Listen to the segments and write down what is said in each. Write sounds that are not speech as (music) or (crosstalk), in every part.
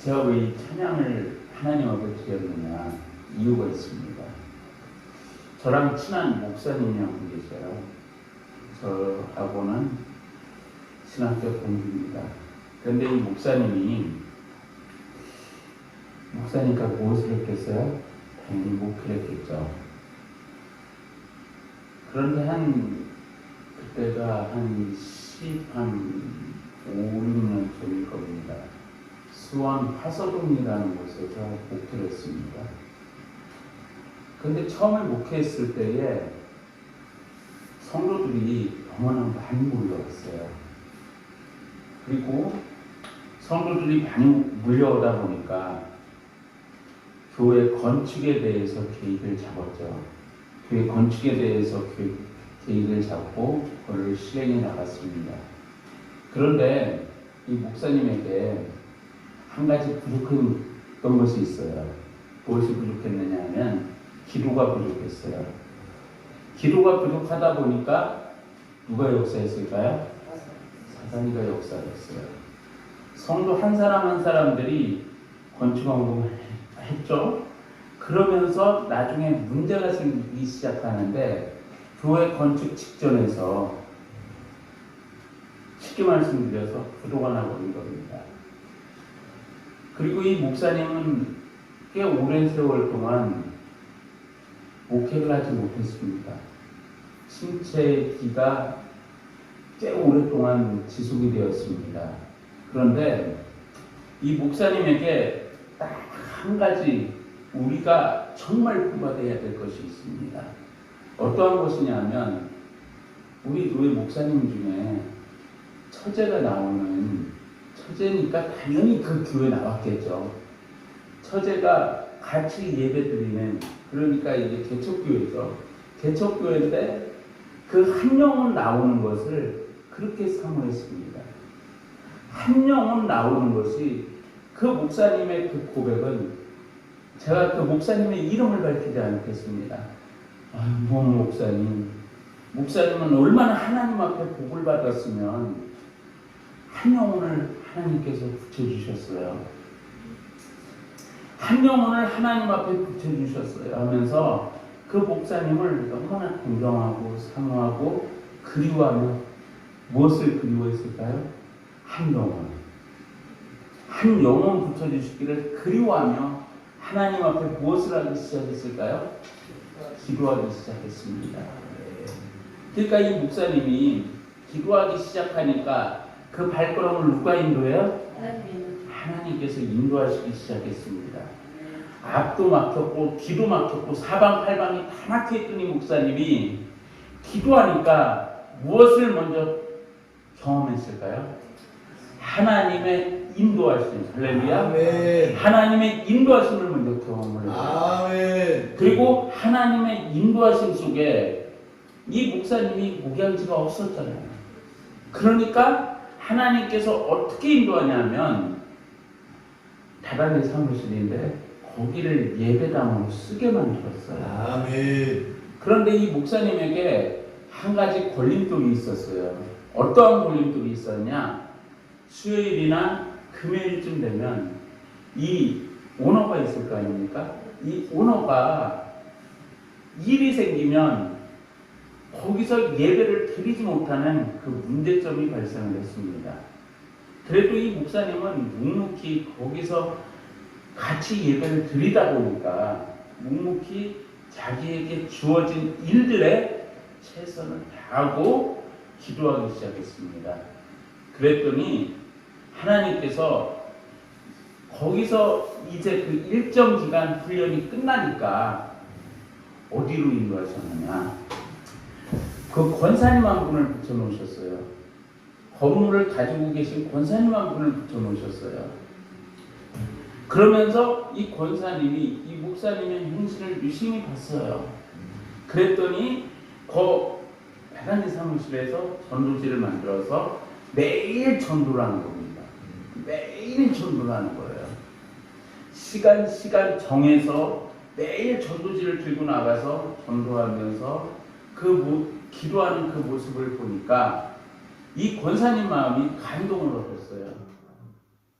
제가 왜이 찬양을 하나님 앞에 드렸느냐 이유가 있습니다. 저랑 친한 목사님이 한 분 계세요. 저하고는 신학교 동기입니다. 그런데 이 목사님이 목사니까 무엇을 했겠어요? 당연히 목회를 했겠죠. 그런데 한 그때가 한 10, 한 5, 6년 전일 겁니다. 수원 화서동이라는 곳에서 목회를 했습니다. 근데 처음에 목회했을 때에 성도들이 너무나 많이 몰려왔어요. 그리고 성도들이 많이 몰려오다 보니까 교회 건축에 대해서 계획을 잡았죠. 교회 건축에 대해서 계획- 계획을 잡고 그걸 실행해 나갔습니다. 그런데 이 목사님에게 한 가지 부족했던 것이 있어요. 무엇이 부족했느냐 하면 기도가 부족했어요. 기도가 부족하다 보니까 누가 역사했을까요? 사단이가 역사했어요. 성도 한 사람 한 사람들이 건축원금을 했죠. 그러면서 나중에 문제가 생기기 시작하는데 교회 건축 직전에서 쉽게 말씀드려서 부도가 나버린 겁니다. 그리고 이 목사님은 꽤 오랜 세월 동안 목회를 하지 못했습니다. 신체 기가 꽤 오랫동안 지속이 되었습니다. 그런데 이 목사님에게 딱 한 가지 우리가 정말 부과돼야 될 것이 있습니다. 어떠한 것이냐면 우리 교회 목사님 중에 처제가 나오는 처제니까 당연히 그 교회 나왔겠죠. 처제가 같이 예배 드리는 그러니까 이게 개척교회죠. 개척교회인데 그 한 영혼 나오는 것을 그렇게 사모했습니다. 한 영혼 나오는 것이 그 목사님의 그 고백은 제가 그 목사님의 이름을 밝히지 않겠습니다. 아유, 뭐 목사님. 목사님은 얼마나 하나님 앞에 복을 받았으면 한 영혼을 하나님께서 붙여주셨어요. 한 영혼을 하나님 앞에 붙여주셨어요. 하면서 그 목사님을 너무나 존경하고 사모하고 그리워하며 무엇을 그리워했을까요? 한 영혼. 한 영혼 붙여주시기를 그리워하며 하나님 앞에 무엇을 하기 시작했을까요? 기도하기 시작했습니다. 그러니까 이 목사님이 기도하기 시작하니까 그 발걸음을 누가 인도해요? 하나님께서 인도하시기 시작했습니다. 앞도 막혔고 귀도 막혔고 사방팔방이 다 막혀있던 이 목사님이 기도하니까 무엇을 먼저 경험했을까요? 하나님의 인도하심 할렐루야 아멘. 하나님의 인도하심을 먼저 경험을 해요. 아멘. 그리고 하나님의 인도하심 속에 이 목사님이 목양지가 없었잖아요. 그러니까 하나님께서 어떻게 인도하냐면 다단의 사무실인데 거기를 예배당으로 쓰게 만들었어요. 아멘. 그런데 이 목사님에게 한 가지 걸림돌이 있었어요. 어떠한 걸림돌이 있었냐? 수요일이나 금요일쯤 되면 이 오너가 있을 거 아닙니까? 이 오너가 일이 생기면 거기서 예배를 드리지 못하는 그 문제점이 발생을 했습니다. 그래도 이 목사님은 묵묵히 거기서 같이 예배를 드리다 보니까 묵묵히 자기에게 주어진 일들에 최선을 다하고 기도하기 시작했습니다. 그랬더니 하나님께서 거기서 이제 그 일정 기간 훈련이 끝나니까 어디로 인도하셨느냐? 그 권사님 한 분을 붙여놓으셨어요. 건물을 가지고 계신 권사님 한 분을 붙여놓으셨어요. 그러면서 이 권사님이 이 목사님의 행실을 유심히 봤어요. 그랬더니 그 배단지 사무실에서 전도지를 만들어서 매일 전도를 하는 겁니다. 매일 전도를 하는 거예요. 시간 시간 정해서 매일 전도지를 들고 나가서 전도하면서 그 모, 기도하는 그 모습을 보니까 이 권사님 마음이 감동을 얻었어요.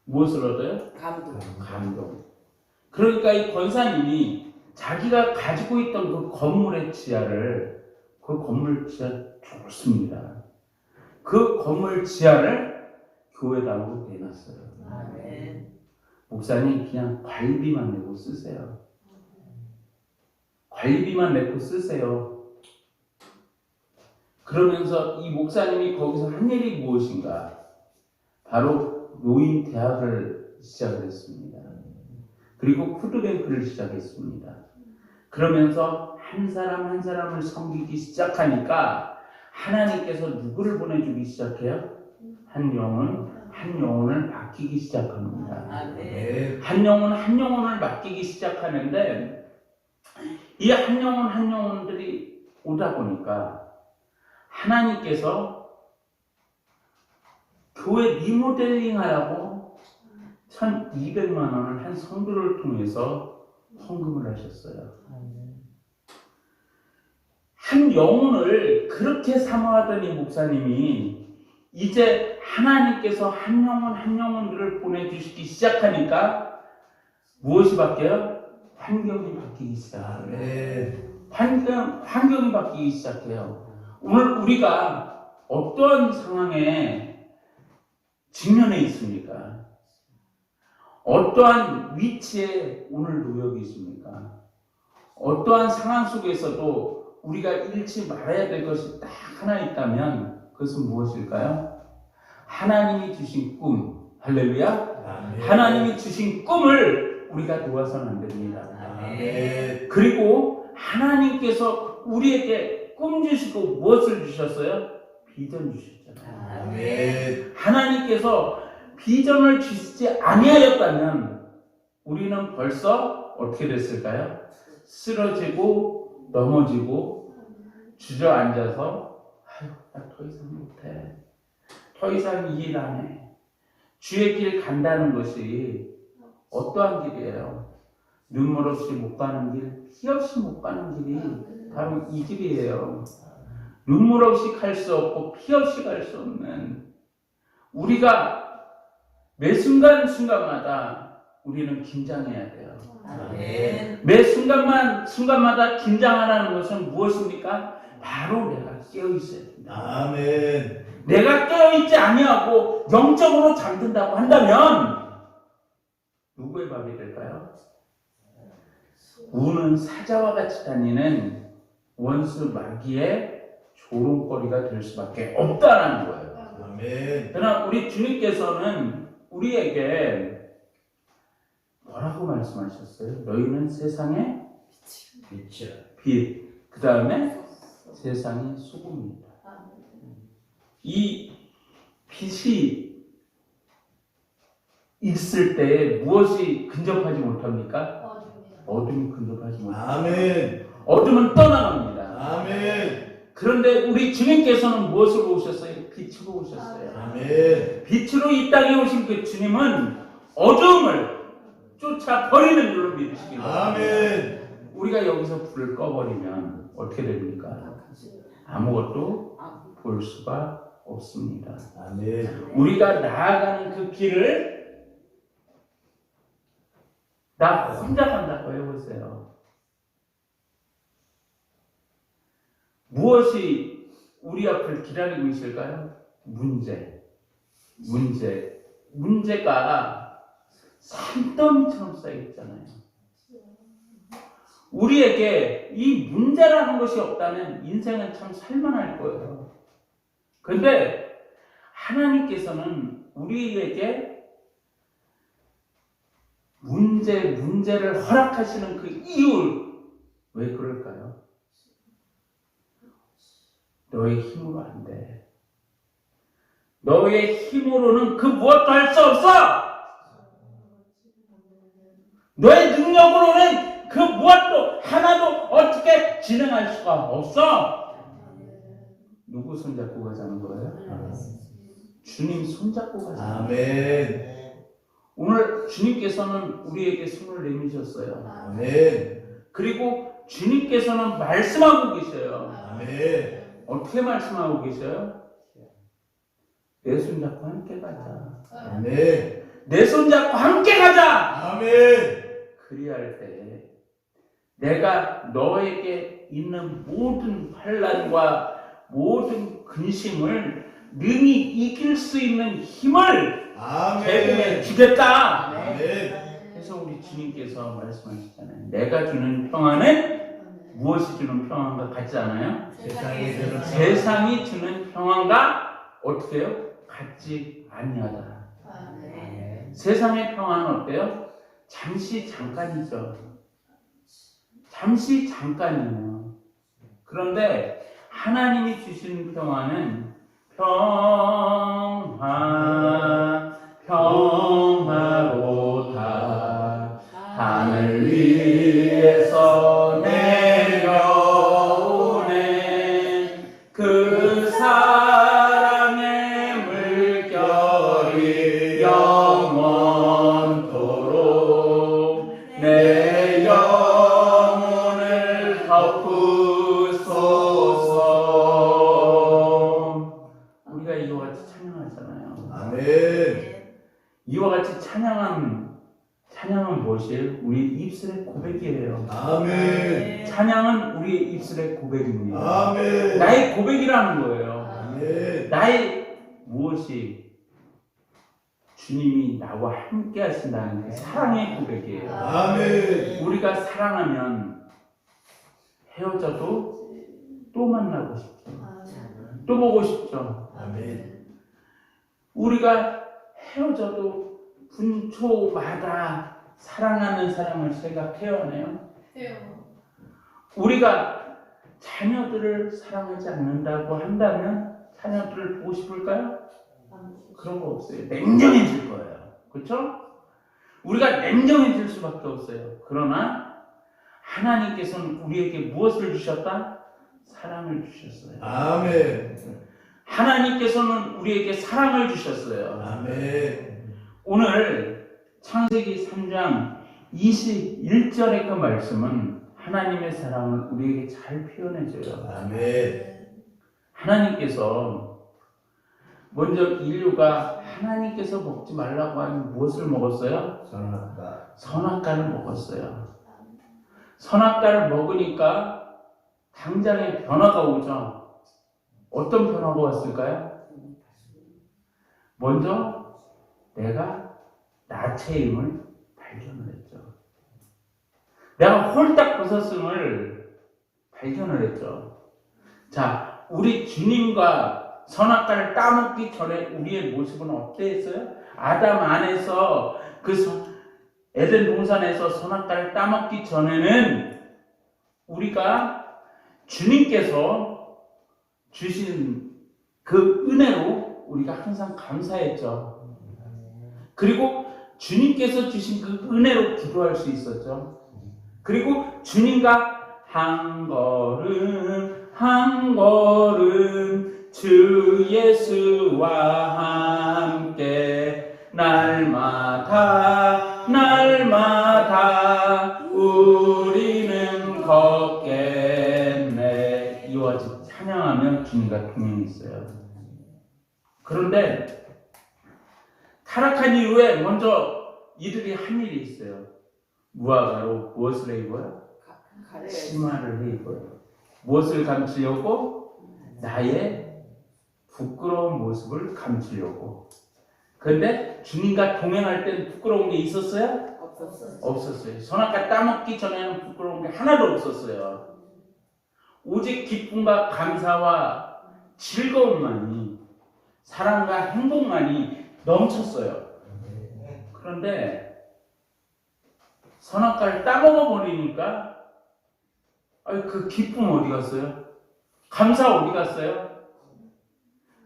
무엇을 얻어요? 감동. 감동. 그러니까 이 권사님이 자기가 가지고 있던 그 건물의 지하를 그 건물 지하 좋습니다. 그 건물 지하를 교회당으로 내놨어요. 아멘. 목사님 그냥 관리비만 내고 쓰세요. 관리비만 내고 쓰세요. 그러면서 이 목사님이 거기서 한 일이 무엇인가? 바로 노인 대학을 시작을 했습니다. 그리고 푸드뱅크를 시작했습니다. 그러면서 한 사람 한 사람을 섬기기 시작하니까 하나님께서 누구를 보내주기 시작해요? 한 영혼, 한 영혼을 맡기기 시작합니다. 아멘. 네. 한 영혼 한 영혼을 맡기기 시작하는데 이 한 영혼 한 영혼들이 오다 보니까 하나님께서 교회 리모델링 하라고 1200만 원을 한 성도를 통해서 헌금을 하셨어요. 한 영혼을 그렇게 사모하던 이 목사님이 이제 하나님께서 한 영혼 한 영혼들을 보내주시기 시작하니까 무엇이 바뀌어요? 환경이 바뀌기 시작해요. 네. 환경, 환경이 바뀌기 시작해요. 오늘 우리가 어떤 상황에 직면해 있습니까? 어떠한 위치에 오늘 놓여 계십니까? 어떠한 상황 속에서도 우리가 잃지 말아야 될 것이 딱 하나 있다면 그것은 무엇일까요? 하나님이 주신 꿈. 할렐루야. 아멘. 하나님이 주신 꿈을 우리가 놓아서는 안 됩니다. 아멘. 그리고 하나님께서 우리에게 꿈 주시고 무엇을 주셨어요? 비전 주셨잖아요. 아멘. 하나님께서 비전을 주시지 아니하였다면 우리는 벌써 어떻게 됐을까요? 쓰러지고 넘어지고 주저앉아서 아유 나 더 이상 못해 더 이상 이 일 안 해 주의 길 간다는 것이 어떠한 길이에요? 눈물 없이 못 가는 길, 피 없이 못 가는 길이 바로 이 길이에요. 눈물 없이 갈 수 없고 피 없이 갈 수 없는 우리가 매 순간 순간마다 우리는 긴장해야 돼요. 매 순간만 순간마다 긴장하라는 것은 무엇입니까? 바로 내가 깨어 있어야 된다. 아멘. 내가 깨어 있지 아니하고 영적으로 잠든다고 한다면 누구의 밥이 될까요? 우는 사자와 같이 다니는 원수 마귀의 조롱거리가 될 수밖에 없다라는 거예요. 아멘. 그러나 우리 주님께서는 우리에게 뭐라고 말씀하셨어요? 너희는 세상의 빛이야. 빛, 그 다음에 세상의 소금입니다. 이 빛이 있을 때 무엇이 근접하지 못합니까? 어둠이 근접하지 못합니다. 아멘. 어둠은 떠나갑니다. 아멘. 그런데 우리 주님께서는 무엇으로 오셨어요? 빛으로 오셨어요. 아멘. 빛으로 이 땅에 오신 그 주님은 어둠을 쫓아 버리는 줄로 믿으시기 바랍니다. 아멘. 우리가 여기서 불을 꺼버리면 어떻게 됩니까? 아무것도 볼 수가 없습니다. 아멘. 우리가 나아가는 그 길을 나 혼자 간다고 해보세요. 무엇이 우리 앞을 기다리고 있을까요? 문제. 문제. 문제가 산더미처럼 쌓여있잖아요. 우리에게 이 문제라는 것이 없다면 인생은 참 살만할 거예요. 근데 하나님께서는 우리에게 문제, 문제를 허락하시는 그 이유, 왜 그럴까요? 너의 힘으로 안 돼. 너의 힘으로는 그 무엇도 할 수 없어! 너의 능력으로는 그 무엇도 하나도 어떻게 진행할 수가 없어! 누구 손잡고 가자는 거예요? 주님 손잡고 거예요. 아멘. 오늘 주님께서는 우리에게 손을 내미셨어요. 아멘. 그리고 주님께서는 말씀하고 계셔요. 아멘. 어떻게 말씀하고 계셔요? 내 손 잡고 함께 가자. 아멘. 내 손 잡고 함께 가자. 아멘. 그리할 때 내가 너에게 있는 모든 환란과 모든 근심을 능히 이길 수 있는 힘을 아멘. 주겠다. 아멘. 그래서 우리 주님께서 말씀하시잖아요. 내가 주는 평안은 무엇이 주는 평안과 같지 않아요? 주는 세상이 주는 평안과 어떻게 해요? 같지 아니하다. 세상의 평안은 어때요? 잠시 잠깐이죠. 잠시 잠깐이에요. 그런데 하나님이 주신 평안은 평화, 평화로다. 하늘 위에서 덮으소서 우리가 이와 같이 찬양하잖아요 아멘. 이와 같이 찬양한 찬양은 무엇이에요? 우리 입술의 고백이에요 아멘. 찬양은 우리의 입술의 고백입니다. 아멘. 나의 고백이라는 거예요. 아멘. 나의 무엇이 주님이 나와 함께 하신다는 그 사랑의 고백이에요. 아멘. 우리가 사랑하면 헤어져도 또 만나고 싶죠. 또 보고 싶죠. 아멘. 우리가 헤어져도 분초마다 사랑하는 사람을 생각해요네요. 우리가 자녀들을 사랑하지 않는다고 한다면 자녀들을 보고 싶을까요? 그런 거 없어요. 냉정해질 거예요. 그렇죠? 우리가 냉정해질 수밖에 없어요. 그러나 하나님께서는 우리에게 무엇을 주셨다? 사랑을 주셨어요. 아멘. 하나님께서는 우리에게 사랑을 주셨어요. 아멘. 오늘 창세기 3장 21절의 그 말씀은 하나님의 사랑을 우리에게 잘 표현해줘요. 아멘. 하나님께서 먼저 인류가 하나님께서 먹지 말라고 하는 무엇을 먹었어요? 선악과. 선악과를 먹었어요. 선악과를 먹으니까 당장에 변화가 오죠. 어떤 변화가 왔을까요? 먼저 내가 나체의 힘을 발견을 했죠. 내가 홀딱 벗었음을 발견을 했죠. 자, 우리 주님과 선악과를 따먹기 전에 우리의 모습은 어땠어요? 아담 안에서 그 선- 에덴 동산에서 선악과를 따먹기 전에는 우리가 주님께서 주신 그 은혜로 우리가 항상 감사했죠. 그리고 주님께서 주신 그 은혜로 기도할 수 있었죠. 그리고 주님과 한 걸음 한 걸음 주 예수와 함께 날마다 날마다 우리는 걷겠네 이와 같이 찬양하며 주님과 동행이 있어요. 그런데 타락한 이후에 먼저 이들이 한 일이 있어요. 무화과로 무엇을 해 입어요? 치마를 해 입어요. 무엇을 감추려고? 나의 부끄러운 모습을 감추려고. 그런데 주님과 동행할 때는 부끄러운 게 있었어요? 없었어요. 선악과 따먹기 전에는 부끄러운 게 하나도 없었어요. 오직 기쁨과 감사와 즐거움만이 사랑과 행복만이 넘쳤어요. 그런데 선악과를 따먹어 버리니까 그 기쁨 어디 갔어요? 감사 어디 갔어요?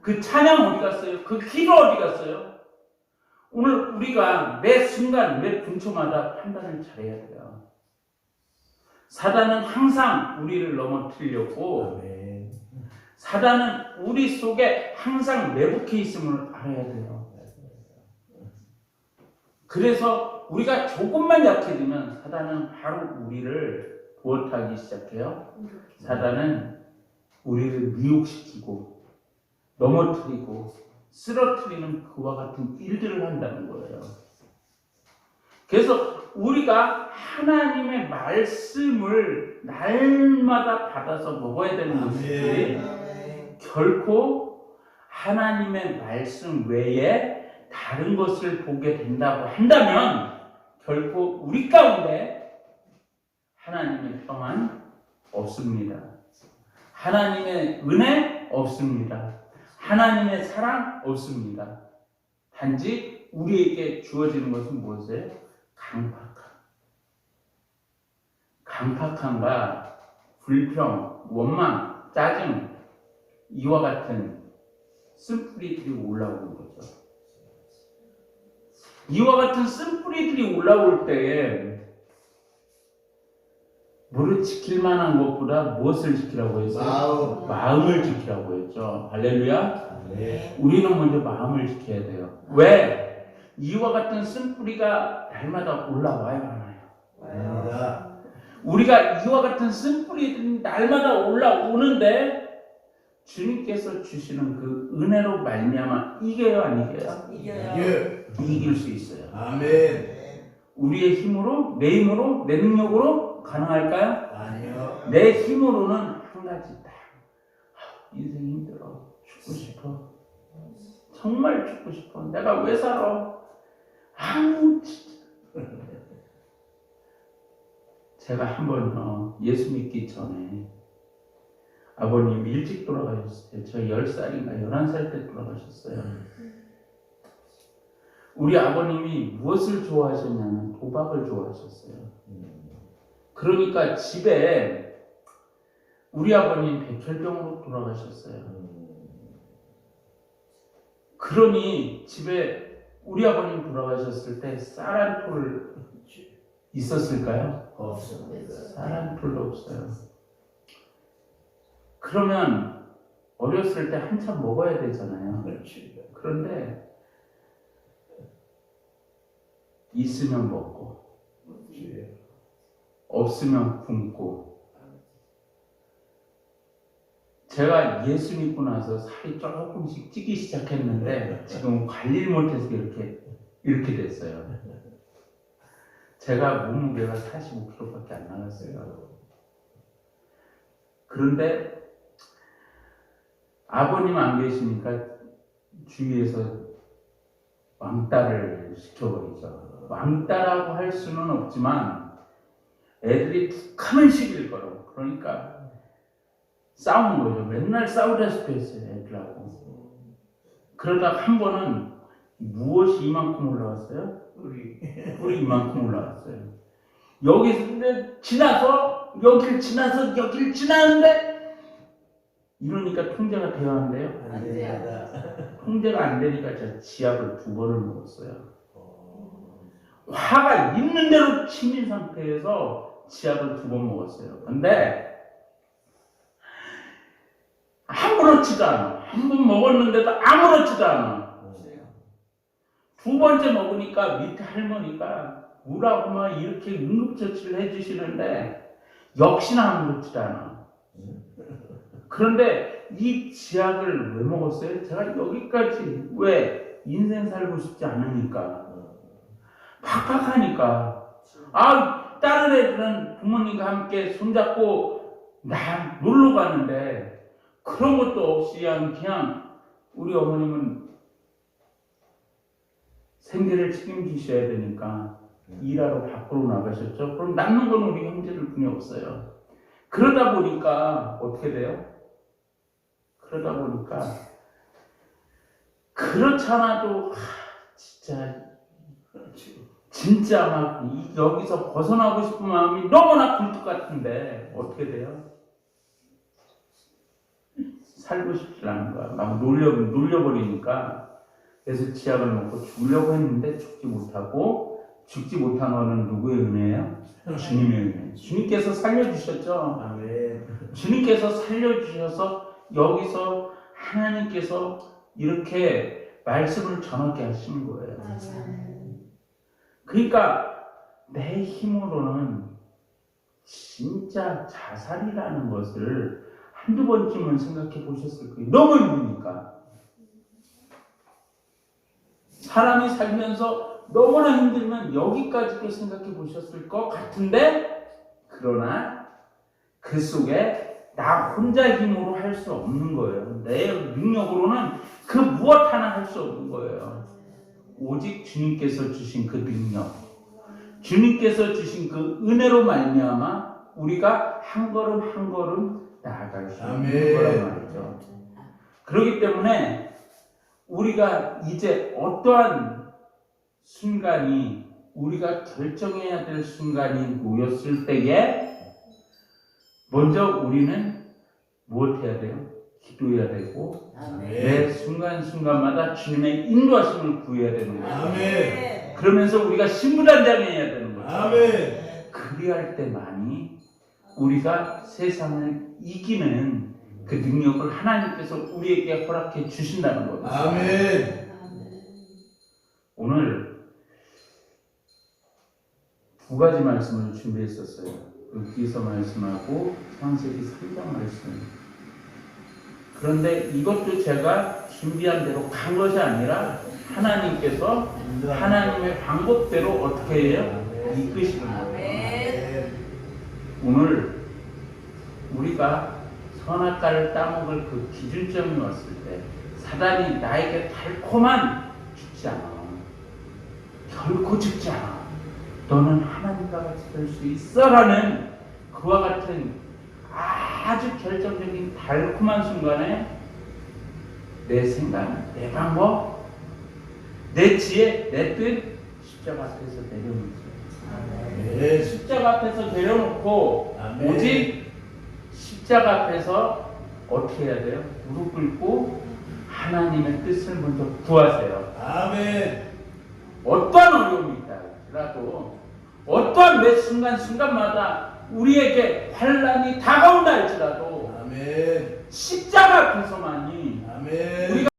그 찬양 어디 갔어요? 그 기도 어디 갔어요? 오늘 우리가 매 순간 매 분초마다 판단을 잘해야 돼요. 사단은 항상 우리를 넘어뜨리려고. 사단은 우리 속에 항상 매복해 있음을 알아야 돼요. 그래서 우리가 조금만 약해지면 사단은 바로 우리를 부어타기 시작해요. 사단은 우리를 미혹시키고 넘어뜨리고 쓰러뜨리는 그와 같은 일들을 한다는 거예요. 그래서 우리가 하나님의 말씀을 날마다 받아서 먹어야 되는 것이지 아멘. 결코 하나님의 말씀 외에 다른 것을 보게 된다고 한다면 결코 우리 가운데 하나님의 평안 없습니다. 하나님의 은혜 없습니다. 하나님의 사랑 없습니다. 단지 우리에게 주어지는 것은 무엇이에요? 강팍함. 강팍함과 불평, 원망, 짜증, 이와 같은 쓴뿌리들이 올라오는 거죠. 이와 같은 쓴뿌리들이 올라올 때에 뭐를 지킬 만한 것보다 무엇을 지키라고 했어요? 마음. 마음을 지키라고 했죠. 할렐루야. 아멘. 우리는 먼저 마음을 지켜야 돼요. 왜? 이와 같은 쓴뿌리가 날마다 올라와요, 하나요? 아닙니다. 우리가 이와 같은 쓴뿌리들이 날마다 올라오는데 주님께서 주시는 그 은혜로 말미암아 이겨요, 안 이겨요? 이겨요. 예. 이길 수 있어요. 아멘. 우리의 힘으로, 내 힘으로, 내 능력으로 가능할까요? 아니요. 내 힘으로는 한 가지 다. 아, 인생 힘들어. 죽고 싶어. 정말 죽고 싶어. 내가 왜 살아? 아우, 진짜. (laughs) 제가 한번 어, 예수 믿기 전에 아버님 일찍 돌아가셨어요. 저 10살인가 11살 때 돌아가셨어요. 우리 아버님이 무엇을 좋아하셨냐면 도박을 좋아하셨어요. 그러니까 집에 우리 아버님 백혈병으로 돌아가셨어요. 그러니 집에 우리 아버님 돌아가셨을 때 쌀한톨 있었을까요? 없습니다. 쌀한 톨도 없어요. 그러면 어렸을 때 한참 먹어야 되잖아요. 그렇지. 그런데 있으면 먹고 그렇지. 없으면 굶고 제가 예수 믿고 나서 살이 조금씩 찌기 시작했는데 지금 관리를 못해서 이렇게 이렇게 됐어요. 제가 몸무게가 45kg밖에 안 나갔어요. 그런데 아버님 안 계시니까 주위에서 왕따를 시켜버리죠. 왕따라고 할 수는 없지만 애들이 툭하면 시비를 걸어. 그러니까 싸우는 거죠. 맨날 싸우다시피 했어요, 애들하고. 그러다 한 번은 무엇이 이만큼 올라왔어요? 우리 뿔이 이만큼 올라왔어요. 여기서 근데 지나서 여기를 지나서 여기를 지나는데 이러니까 통제가 되어야 한대요. 안 됩니다. 통제가 안 되니까 제가 지압을 두 번을 먹었어요. 화가 있는 대로 치민 상태에서 지압을 두 번 먹었어요. 근데 아무렇지도 않아. 한 번 먹었는데도 아무렇지도 않아. 두 번째 먹으니까 밑에 할머니가 뭐라고 막 이렇게 응급처치를 해주시는데 역시나 아무렇지도 않아. 그런데 이 지약을 왜 먹었어요? 제가 여기까지 왜 인생 살고 싶지 않으니까 팍팍하니까 아 다른 애들은 부모님과 함께 손잡고 나 놀러 가는데 그런 것도 없이 그냥, 우리 어머님은 생계를 책임지셔야 되니까 일하러 밖으로 나가셨죠. 그럼 남는 건 우리 형제들 뿐이 없어요. 그러다 보니까 어떻게 돼요? 그러다 보니까 그렇잖아도 하, 진짜 진짜 막 이- 여기서 벗어나고 싶은 마음이 너무나 굴뚝 같은데 어떻게 돼요? 살고 싶지 않은 거야. 막 놀려 놀려버리니까 그래서 지약을 먹고 죽으려고 했는데 죽지 못하고 죽지 못한 거는 누구의 은혜예요? 주님의 은혜. 주님께서 살려주셨죠. 아멘. 주님께서 살려주셔서 여기서 하나님께서 이렇게 말씀을 전하게 하시는 거예요. 그러니까 내 힘으로는 진짜 자살이라는 것을 한두 번쯤은 생각해 보셨을 거예요. 너무 힘드니까. 사람이 살면서 너무나 힘들면 여기까지도 생각해 보셨을 것 같은데 그러나 그 속에 나 혼자 힘으로 할 수 없는 거예요. 내 능력으로는 그 무엇 하나 할 수 없는 거예요. 오직 주님께서 주신 그 능력, 주님께서 주신 그 은혜로 말미암아 우리가 한 걸음 한 걸음 나아갈 수 있는. 거란 말이죠. 그렇기 때문에 우리가 이제 어떠한 순간이 우리가 결정해야 될 순간이 모였을 때에 먼저 우리는 무엇 해야 돼요? 기도해야 되고 아멘. 매 순간순간마다 주님의 인도하심을 구해야 되는 거예요. 아멘. 그러면서 우리가 신부단장해야 되는 거예요. 아멘. 그리할 때만이 우리가 세상을 이기는 그 능력을 하나님께서 우리에게 허락해 주신다는 거예요. 아멘. 오늘 두 가지 말씀을 준비했었어요. 여기서 말씀하고 창세기 3장 말씀. 그런데 이것도 제가 준비한 대로 간 것이 아니라 하나님께서 하나님의 방법대로 어떻게 해요? 이끄시는 거예요. 아멘. 오늘 우리가 선악과를 따먹을 그 기준점이 왔을 때 사단이 나에게 달콤한 죽지 않아. 결코 죽지 않아. 너는 하나님과 같이 될 수 있어 라는 그와 같은 아주 결정적인 달콤한 순간에 내 생각, 내 방법, 내 지혜, 내 뜻 십자가 앞에서 내려놓죠. 아멘. 십자가 앞에서 내려놓고 아멘. 오직 십자가 앞에서 어떻게 해야 돼요? 무릎 꿇고 하나님의 뜻을 먼저 구하세요. 아멘. 어떠한 어려움이 있다라도 어떠한 매 순간 순간마다 우리에게 환란이 다가온다 할지라도 아멘. 십자가 근서만이 아멘. 우리가